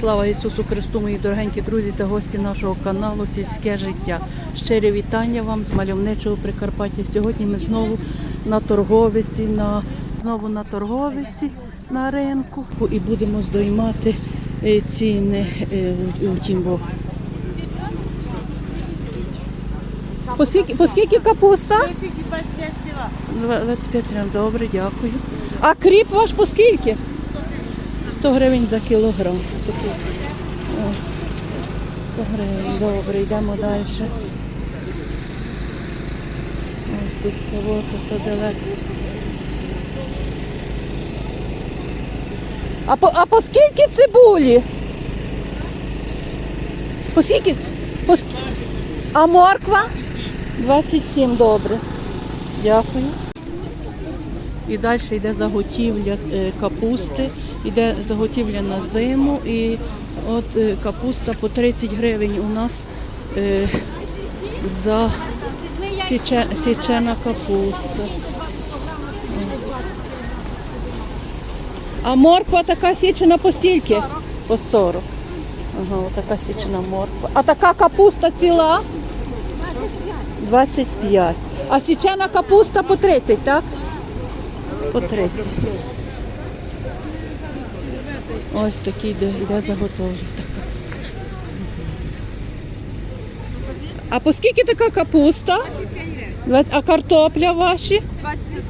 Слава Ісусу Христу, мої дорогенькі друзі та гості нашого каналу Сільське життя. Щирі вітання вам з мальовничого Прикарпаття. Сьогодні ми знову на торговиці, на знову на торговиці на ринку і будемо здоймати е, ціни е, у- Тімбо. По скільки, по скільки капуста? 25 гривень, добре, дякую. А кріп ваш по скільки? 100 гривень за кілограм. Такий. О, 100 гривень, добре, йдемо далі. Ось тут кого то далеко. А по, а по скільки цибулі? По скільки? По ск- А морква? 27, добре. Дякую. І далі йде заготівля е, капусти, йде заготівля на зиму. І от е, капуста по 30 гривень у нас е, за січе, січена капуста. А морква така січена по стільки? По 40. Ага, така січена морква. А така капуста ціла? 25. А січена капуста по 30, так? По 30. Ось такий йде, йде заготовля така. А по скільки така капуста? 20. А картопля ваші? 21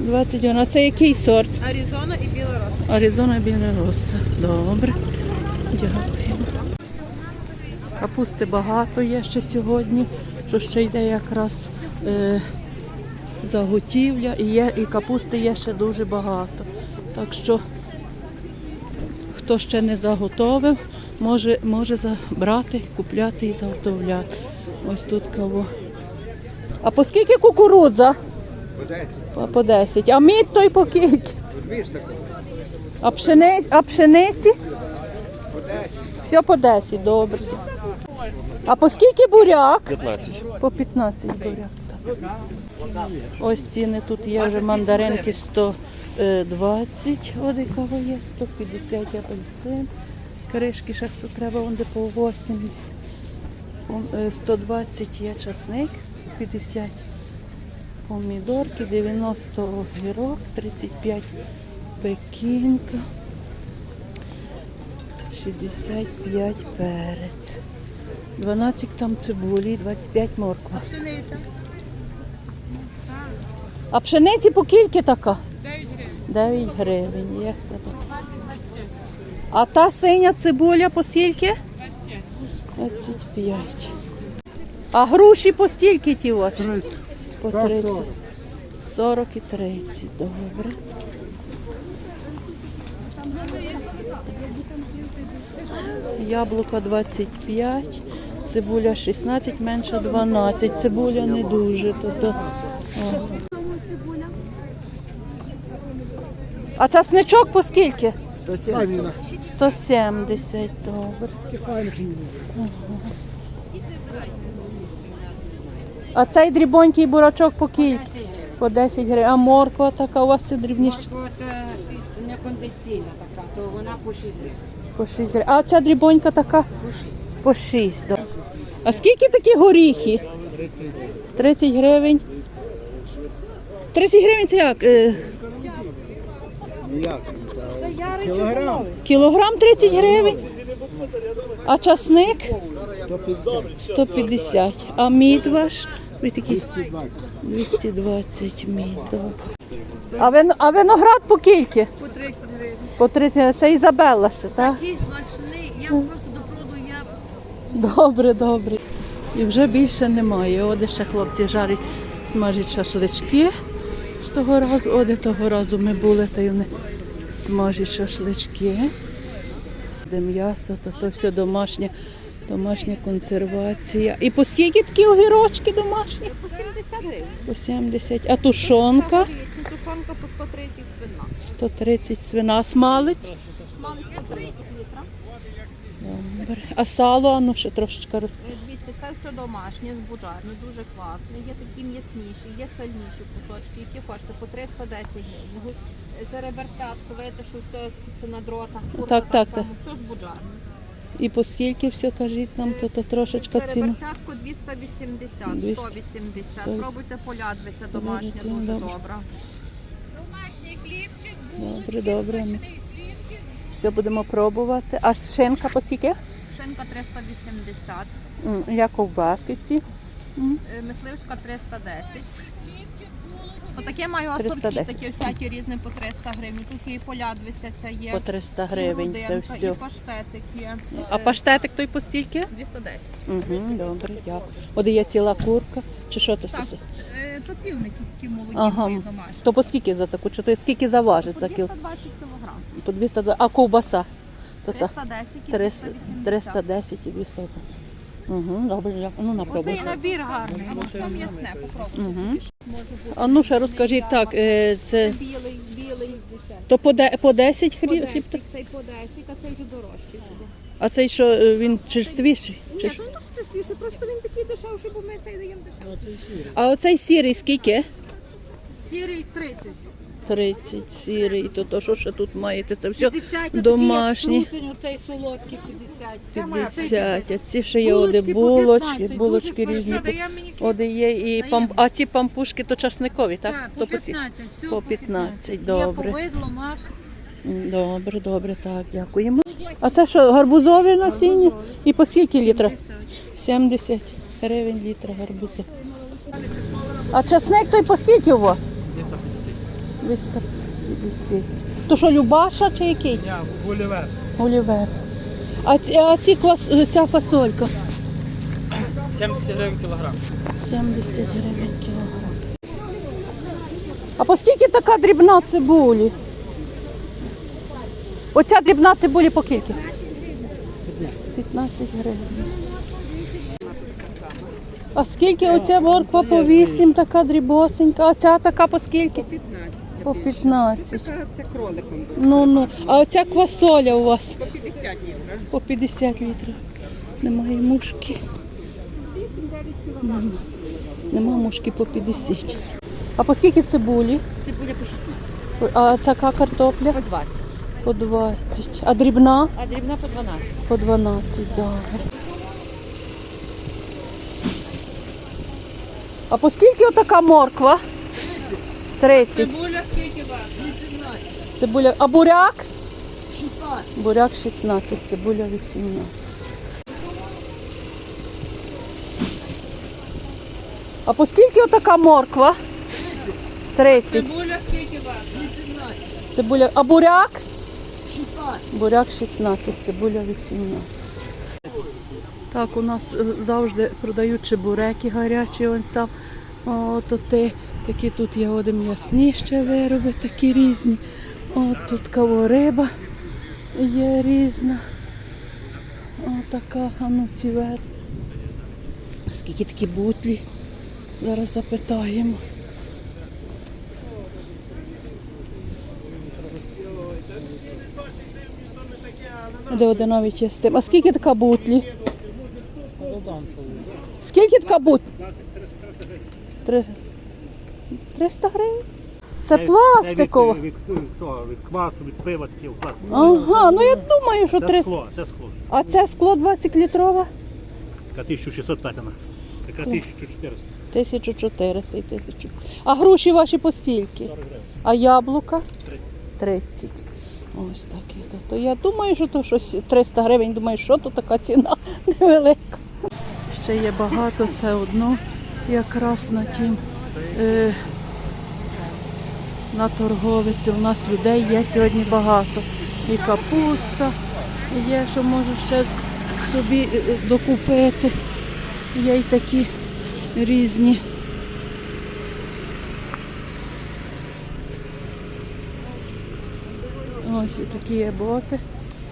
21. А це який сорт? Аризона і Білород. Аризона і Білороса. Добре. Дякуємо. Капусти багато є ще сьогодні, що ще йде якраз е, заготівля і, є, і капусти є ще дуже багато. Так що хто ще не заготовив, може, може забрати, купляти і заготовляти. Ось тут кого. А по скільки кукурудза? По 10. По, по 10. А мід той по скільки? А, пшени... а пшениці? По 10. Все по 10, добре. А по скільки буряк? 15. По 15 буряк. Ось ціни тут є вже мандаринки 120, от якого є, 150 апельсин. Кришки ще хто треба, вон де по 80. Е, 120 є часник, 150 помідорки, 90 огірок, 35 пекінка. 65 перець. 12 там цибулі, 25 морква. А пшениці по кільки така? 9 гривень. 9 гривень. Як тебе? А та синя цибуля по скільки? 25. А груші по стільки ті ваші? 30. По 30. 40. 40 і 30. Добре. Яблука 25, цибуля 16, менше 12. Цибуля не дуже. То, то, о. А часничок по скільки? 170, добре. А цей дрібонький бурачок по кільки? По 10 гривень. А морква така у вас це дрібніше? Морква це не кондиційна така, то вона по 6 гривень. По 6 гривень. А ця дрібонька така? По 6. да. А скільки такі горіхи? 30 гривень. 30 гривень це як? Кілограм. Кілограм 30 гривень. А часник? 150. 150. А мід ваш? Ви такі 220. 220 мід. А, вин, а виноград по кільки? По 30 гривень. По 30. Це Ізабелла ще, так? Такий смачний. Я просто до проду я Добре, добре. І вже більше немає. Оде ще хлопці жарять, смажать шашлички. Того разу, оде того разу ми були, та й вони смажать шашлички. Де м'ясо, то, то все домашнє, домашня консервація. І по скільки такі огірочки домашні? по 70 гривень. По 70. А тушонка Тушонка по 130 свина. 130 свина, смалець. Смали 130 літра. Добре. А сало, ну ще трошечки роз... Е, Дивіться, це все домашнє, з буджарне, дуже класне. Є такі м'ясніші, є сальніші кусочки, які коштують по 310 гривень. Це реберцятко, видите, що все це на дротах. Курка Так, так, само, все з буджарне. І по скільки все кажіть нам, то, то трошечка ціну. Переберцятку 280, 200, 180. 100. Пробуйте полядвиця домашня, дуже добре. добра. Добре, добре. ну. Все будемо пробувати. А шинка по скільки? Шинка 380, М, Я ковбаски ці. Е, мисливська 310. Отаке маю асорті, такі всякі різні по 300 гривень. Тут і полядвиця ця є. По 300 і гривень це все. І паштетик є. А Е, паштетик той по скільки? 210. Угу, добре, дякую. От є ціла курка. Чи що то? Так, е, то півники такі молоді Ага. мої домашні. То по скільки за таку? Чи то скільки заважить По за кіл? 220 кг. По 220. А ковбаса? То 310 і 300, 380. 310 і 200. Угу, добре, дякую. Ну, на Оцей пробуй. набір гарний. А все м'ясне, попробуйте. Угу. Може бути. А ну ще розкажіть так, е, це Білий, білий десерт. то по, де, по 10 По хліб? 10, цей по 10, а цей вже дорожчий буде. А цей що е, він чи ж свіжий? Чи Ні, ж? ну ну, це свіже, просто він такий дешевший, бо ми цей даємо дешевший. А оцей сірий скільки? Сірий 30. 30 сірий, то, то що ще тут маєте? Це все 50, домашні. оцей солодкий 50. 50, а ці ще є Булочки оди по булочки, 15, булочки дуже різні. смачно, Оди є і пам... а ті пампушки то часникові, так? Так, по скільки? 15, все По 15, Є добре. повидло, мак. Добре, добре, так, дякуємо. А це що, гарбузове насіння? І по скільки літра? 70 гривень літра гарбуза. А часник той по скільки у вас? 250. То що, Любаша чи який? Ні, Гулівер. Олівер. А ці, а ці квас, ця фасолька? 70 гривень кілограм. 70 гривень кілограм. А по скільки така дрібна цибулі? Оця дрібна цибулі по скільки? 15 гривень. А скільки оця морква по 8, така дрібосенька, а ця така по скільки? 15. По 15. Це, кроликом. Ну, ну. А оця квасоля у вас По 50 євро. по 50 літрів. Немає мушки. 8-9 кілограм. Нема. Мушки по 50. А по скільки цибулі? Цибуля по 16. А така картопля? По 20. По 20. А дрібна? А дрібна по 12. По 12, добре. А по скільки отака морква? 30. Цибуля? Цибуля. А буряк? 16. Буряк 16, цибуля 18. А по скільки отака морква? 30. Цибуля скільки вас? Цибуля. А буряк? 16. Буряк 16, цибуля 18. Так, у нас е, завжди продають чебуреки гарячі, вон там. От ти, такі тут є один м'ясні ще вироби, такі різні. От тут кавориба є різна. От така, а ну. Скільки такі бутлі? Зараз запитаємо. Де одинові цим. А скільки така бутлі? Скільки така бут? Три- 300 гривень? Це пластикова. Від, від, від, від квасу, від пива такі в. Ага, ну я думаю, що Це 300. скло, це скло. А це скло 20 літрове? Така 1600 патина. Така 1400. 1400 і 1000. А гроші ваші по стільки? 40 гривень. А яблука? 30. 30. Ось таке. То, то я думаю, що то щось 300 гривень. Думаю, що то така ціна невелика. Ще є багато все одно якраз на тім. Е, на торговиці. У нас людей є сьогодні багато. І капуста є, що можу ще собі е, е, докупити. Є й такі різні. Ось і такі є боти.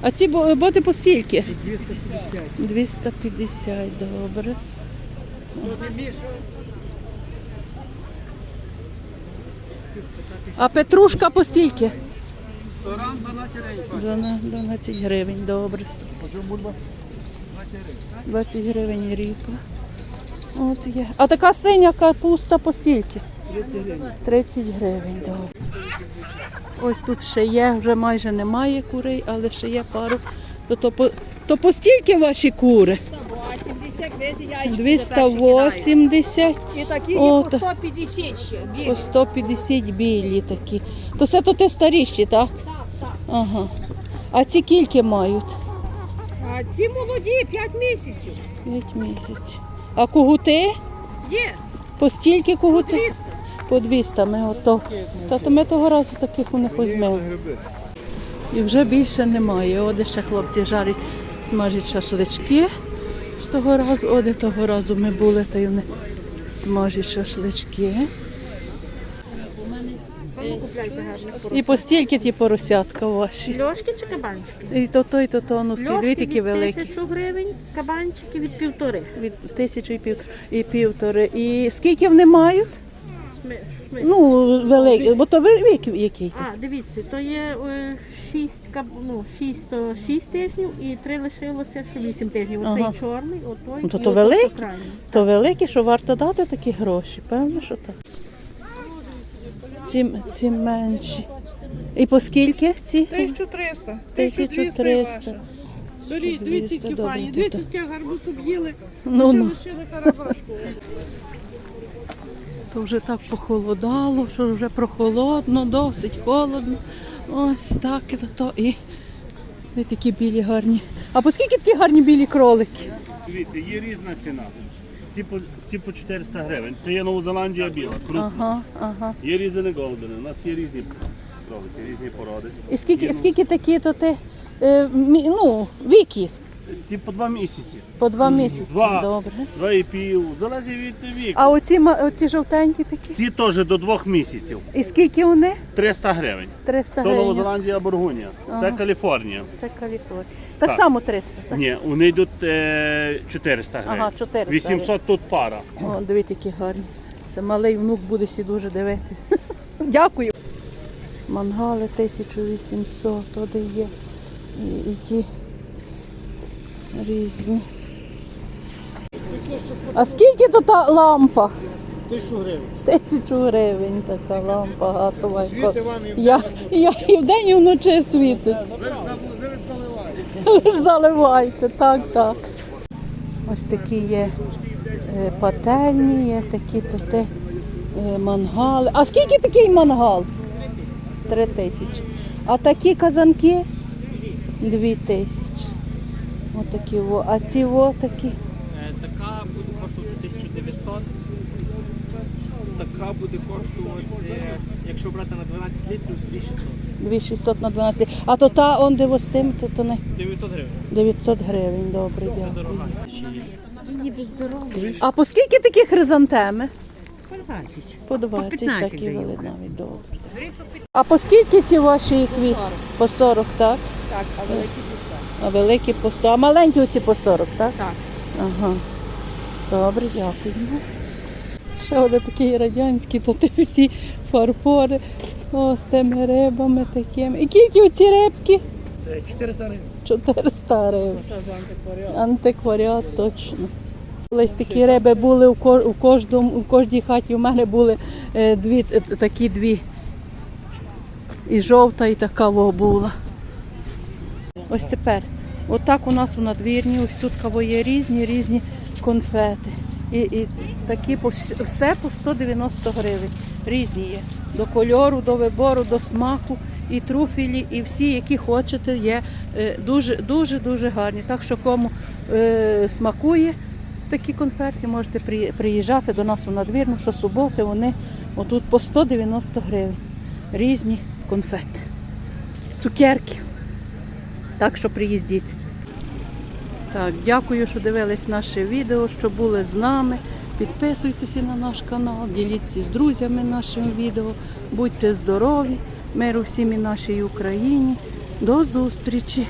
А ці боти по стільки? 250. 250, добре. А петрушка по стільки? 12 12 гривень, добре. 20 гривень ріпа. От є. А така синя капуста по стільки? 30 гривень, добре. Ось тут ще є, вже майже немає курей, але ще є пару. То, то То по стільки ваші кури? 180, яйчко. 280, І такі О, є по 150 ще. білі. по 150 білі такі. То це то те старіші, так? Так, так. Ага. А ці кільки мають? А ці молоді 5 місяців. 5 місяців. А кугути? Є, По стільки по кугути? 200. По 200 ми ото. Та то ми того разу таких у них візьмемо. І вже більше немає. Оде ще хлопці жарять, смажать шашлички. Того разу, оде того разу ми були, та й вони смажать шашлички. І по стільки ті поросятка ваші. Льошки чи кабанчики? І то то, і то то, ну скільки такі великі. тисячу гривень, кабанчики від півтори. Від тисячі і пів і півтори. І скільки вони мають? Ми- ми- Ну, великі, бо то ви- вік який? А, дивіться, то є е, шість, каб... ну, шість, то шість тижнів і три лишилося, що вісім тижнів. Оцей Ага. чорний, отой Ну, то і то отой, великий? крайній. То великі, що варто дати такі гроші, певно, що так. Ці, ці менші. І по скільки ці? 1300. 1300. Беріть, дивіться, які Добре, пані. то- Дивіться, скільки гарбуз об'їли. Ну, Ще ну. лишили карабашку. То вже так похолодало, що вже прохолодно, досить холодно. Ось так і то, і, і такі білі гарні. А по скільки такі гарні білі кролики? Дивіться, є різна ціна. Ці по, ці по 400 гривень. Це є Новозеландія біла, крупна. Ага, ага. Є різні голдени. У нас є різні кролики, різні породи. І скільки, Є, ну, скільки такі то ти, е, мі- ну, вік їх? Ці по два місяці. По два місяці. Два. Добре. Два і пів. Залежить від віку. А оці, ма- оці жовтенькі такі? Ці теж до двох місяців. І скільки вони? 300 гривень. 300 То гривень. Новозеландія Бургунія. Це Каліфорнія. Це Каліфорнія. Так, Так. само 300. Так? Ні, вони йдуть е, 400 гривень. Ага, 400 800 тут пара. О, дивіться, які гарні. Це малий внук буде сі дуже дивити. Дякую. Мангали 1800, туди є. І, і ті різні. А скільки тут та лампа? Тисячу гривень. Тисячу гривень така лампа газова. Я, я і вдень, і вночі світить. Ви ж заливайте, так, так. Ось такі є е, пательні, є такі тут е, мангали. А скільки такий мангал? Три тисячі. А такі казанки? Дві тисячі. Отакі во. А ці во такі. Е, Така буде коштувати 1900. Така буде коштувати, якщо брати на 12 літрів, 2600. 2600 на 12. А то та он де ось цим, то, то не 900 гривень. 900 гривень. Добре, дякую. Дорога. А по скільки такі хризантеми? По 20. По 20 15 такі даю. вели навіть добре. А по скільки ці ваші квіти? По 40, так? Так, а великі. А великі по 100. А маленькі оці по 40, так? Так. Ага. Добре, дякуємо. Ще один такий радянський, то ти всі фарфори. О, з тими рибами такими. І скільки оці рибки? 400 гривень. 400 гривень. Антикваріат точно. Колись такі риби були у кожному, у кожній хаті. У мене були е, дві е, такі дві. І жовта, і така була. Ось тепер. Отак у нас у надвірні, ось тут каво є різні, різні конфети. І, і такі все по 190 гривень. Різні є. До кольору, до вибору, до смаку, і труфілі, і всі, які хочете, є е, дуже, дуже, дуже гарні. Так що кому е, смакує такі конфети, можете приїжджати до нас у надвірну, що суботи вони отут по 190 гривень. Різні конфети. Цукерки. Так що приїздіть. Так, дякую, що дивились наше відео, що були з нами. Підписуйтеся на наш канал, діліться з друзями нашим відео. Будьте здорові, миру всім і нашій Україні. До зустрічі!